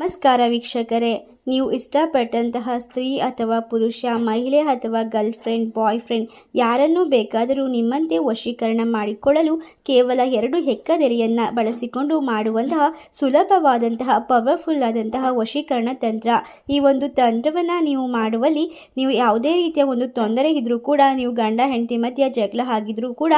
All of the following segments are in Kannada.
ನಮಸ್ಕಾರ ವೀಕ್ಷಕರೇ. ನೀವು ಇಷ್ಟಪಟ್ಟಂತಹ ಸ್ತ್ರೀ ಅಥವಾ ಪುರುಷ, ಮಹಿಳೆ ಅಥವಾ ಗರ್ಲ್ ಫ್ರೆಂಡ್ ಬಾಯ್ ಫ್ರೆಂಡ್ ಯಾರನ್ನೂ ಬೇಕಾದರೂ ನಿಮ್ಮಂತೆ ವಶೀಕರಣ ಮಾಡಿಕೊಳ್ಳಲು ಕೇವಲ ಎರಡು ಹೆಕ್ಕದೆಲೆಯನ್ನು ಬಳಸಿಕೊಂಡು ಮಾಡುವಂತಹ ಸುಲಭವಾದಂತಹ ಪವರ್ಫುಲ್ ಆದಂತಹ ವಶೀಕರಣ ತಂತ್ರ. ಈ ಒಂದು ತಂತ್ರವನ್ನು ನೀವು ಮಾಡುವಲ್ಲಿ ನೀವು ಯಾವುದೇ ರೀತಿಯ ಒಂದು ತೊಂದರೆ ಇದ್ದರೂ ಕೂಡ, ನೀವು ಗಂಡ, ಹೆಂಡತಿ ಮಧ್ಯ ಜಗಳ ಆಗಿದ್ರೂ ಕೂಡ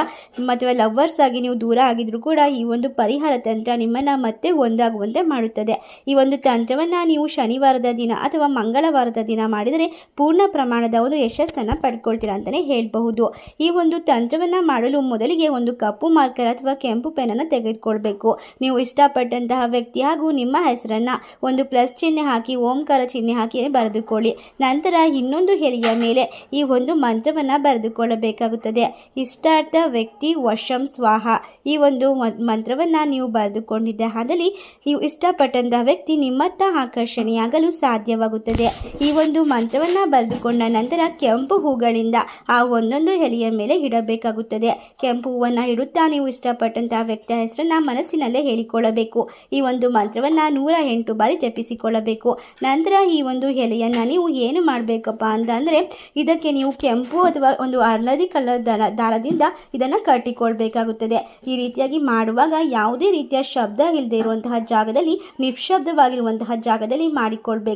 ಅಥವಾ ಲವ್ವರ್ಸ್ ಆಗಿ ನೀವು ದೂರ ಆಗಿದ್ರೂ ಕೂಡ ಈ ಒಂದು ಪರಿಹಾರ ತಂತ್ರ ನಿಮ್ಮನ್ನು ಮತ್ತೆ ಒಂದಾಗುವಂತೆ ಮಾಡುತ್ತದೆ. ಈ ಒಂದು ತಂತ್ರವನ್ನು ನೀವು ಶನಿವಾರದ ಅಥವಾ ಮಂಗಳವಾರದ ದಿನ ಮಾಡಿದರೆ ಪೂರ್ಣ ಪ್ರಮಾಣದ ಒಂದು ಯಶಸ್ಸನ್ನು ಪಡ್ಕೊಳ್ತೀರಾ ಅಂತಲೇ ಹೇಳಬಹುದು. ಈ ಒಂದು ತಂತ್ರವನ್ನು ಮಾಡಲು ಮೊದಲಿಗೆ ಒಂದು ಕಪ್ಪು ಮಾರ್ಕರ್ ಅಥವಾ ಕೆಂಪು ಪೆನ್ನನ್ನು ತೆಗೆದುಕೊಳ್ಬೇಕು. ನೀವು ಇಷ್ಟಪಟ್ಟಂತಹ ವ್ಯಕ್ತಿ ಹಾಗೂ ನಿಮ್ಮ ಹೆಸರನ್ನು ಒಂದು ಪ್ಲಸ್ ಚಿಹ್ನೆ ಹಾಕಿ, ಓಂಕಾರ ಚಿಹ್ನೆ ಹಾಕಿ ಬರೆದುಕೊಳ್ಳಿ. ನಂತರ ಇನ್ನೊಂದು ಹೆರಿಯ ಮೇಲೆ ಈ ಒಂದು ಮಂತ್ರವನ್ನು ಬರೆದುಕೊಳ್ಳಬೇಕಾಗುತ್ತದೆ. ಇಷ್ಟಾರ್ಥ ವ್ಯಕ್ತಿ, ವಶಂ ಸ್ವಾಹ. ಈ ಒಂದು ಮಂತ್ರವನ್ನು ನೀವು ಬರೆದುಕೊಂಡಿದ್ದ ಆದಲ್ಲಿ ನೀವು ಇಷ್ಟಪಟ್ಟಂತಹ ವ್ಯಕ್ತಿ ನಿಮ್ಮತ್ತ ಆಕರ್ಷಣೆಯಾಗಲು ಸಾಧ್ಯವಾಗುತ್ತದೆ. ಈ ಒಂದು ಮಂತ್ರವನ್ನು ಬರೆದುಕೊಂಡ ನಂತರ ಕೆಂಪು ಹೂಗಳಿಂದ ಆ ಒಂದೊಂದು ಎಲೆಯ ಮೇಲೆ ಇಡಬೇಕಾಗುತ್ತದೆ. ಕೆಂಪು ಹೂವನ್ನು ಇಡುತ್ತಾ ನೀವು ಇಷ್ಟಪಟ್ಟಂತಹ ವ್ಯಕ್ತಿಯ ಹೆಸರನ್ನ ಮನಸ್ಸಿನಲ್ಲೇ ಹೇಳಿಕೊಳ್ಳಬೇಕು. ಈ ಒಂದು ಮಂತ್ರವನ್ನು ನೂರ ಎಂಟು ಬಾರಿ ಜಪಿಸಿಕೊಳ್ಳಬೇಕು. ನಂತರ ಈ ಒಂದು ಎಲೆಯನ್ನು ನೀವು ಏನು ಮಾಡಬೇಕಪ್ಪ ಅಂತಂದರೆ ಇದಕ್ಕೆ ನೀವು ಕೆಂಪು ಅಥವಾ ಒಂದು ಹಳದಿ ಕಲರ್ ದರ ದಾರದಿಂದ ಇದನ್ನು ಕಟ್ಟಿಕೊಳ್ಬೇಕಾಗುತ್ತದೆ. ಈ ರೀತಿಯಾಗಿ ಮಾಡುವಾಗ ಯಾವುದೇ ರೀತಿಯ ಶಬ್ದ ಇಲ್ಲದೆ ಇರುವಂತಹ ಜಾಗದಲ್ಲಿ ನಿಶಬ್ದವಾಗಿರುವಂತಹ ಜಾಗದಲ್ಲಿ ಮಾಡಿಕೊಳ್ಬೇಕು.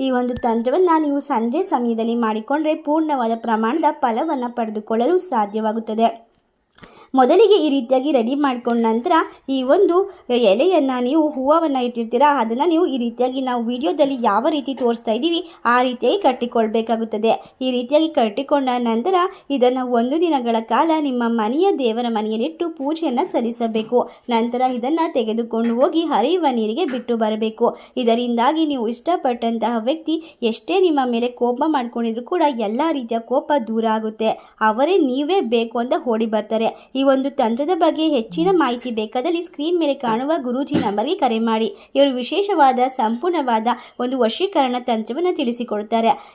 ಈ ಒಂದು ತಂತ್ರವನ್ನು ನೀವು ಸಂಜೆ ಸಮಯದಲ್ಲಿ ಮಾಡಿಕೊಂಡ್ರೆ ಪೂರ್ಣವಾದ ಪ್ರಮಾಣದ ಫಲವನ್ನು ಪಡೆದುಕೊಳ್ಳಲು ಸಾಧ್ಯವಾಗುತ್ತದೆ. ಮೊದಲಿಗೆ ಈ ರೀತಿಯಾಗಿ ರೆಡಿ ಮಾಡ್ಕೊಂಡ ನಂತರ ಈ ಒಂದು ಎಲೆಯನ್ನು ನೀವು ಹೂವನ್ನು ಇಟ್ಟಿರ್ತೀರಾ, ಅದನ್ನು ನೀವು ಈ ರೀತಿಯಾಗಿ ನಾವು ವಿಡಿಯೋದಲ್ಲಿ ಯಾವ ರೀತಿ ತೋರಿಸ್ತಾ ಇದ್ದೀವಿ, ಆ ರೀತಿಯಾಗಿ ಕಟ್ಟಿಕೊಳ್ಬೇಕಾಗುತ್ತದೆ. ಈ ರೀತಿಯಾಗಿ ಕಟ್ಟಿಕೊಂಡ ನಂತರ ಇದನ್ನು ಒಂದು ದಿನಗಳ ಕಾಲ ನಿಮ್ಮ ಮನೆಯ ದೇವರ ಮನೆಯಲ್ಲಿಟ್ಟು ಪೂಜೆಯನ್ನು ಸಲ್ಲಿಸಬೇಕು. ನಂತರ ಇದನ್ನು ತೆಗೆದುಕೊಂಡು ಹೋಗಿ ಹರಿಯುವ ನೀರಿಗೆ ಬಿಟ್ಟು ಬರಬೇಕು. ಇದರಿಂದಾಗಿ ನೀವು ಇಷ್ಟಪಟ್ಟಂತಹ ವ್ಯಕ್ತಿ ಎಷ್ಟೇ ನಿಮ್ಮ ಮೇಲೆ ಕೋಪ ಮಾಡ್ಕೊಂಡಿದ್ರು ಕೂಡ ಎಲ್ಲ ರೀತಿಯ ಕೋಪ ದೂರ ಆಗುತ್ತೆ. ಅವರೇ ನೀವೇ ಬೇಕು ಅಂತ ಓಡಿ ಬರ್ತಾರೆ. ಈ ಒಂದು ತಂತ್ರದ ಬಗ್ಗೆ ಹೆಚ್ಚಿನ ಮಾಹಿತಿ ಬೇಕಾದಲ್ಲಿ ಸ್ಕ್ರೀನ್ ಮೇಲೆ ಕಾಣುವ ಗುರೂಜಿ ನಂಬರ್ಗೆ ಕರೆ ಮಾಡಿ. ಇವರು ವಿಶೇಷವಾದ, ಸಂಪೂರ್ಣವಾದ ಒಂದು ವಶೀಕರಣ ತಂತ್ರವನ್ನು ತಿಳಿಸಿಕೊಡ್ತಾರೆ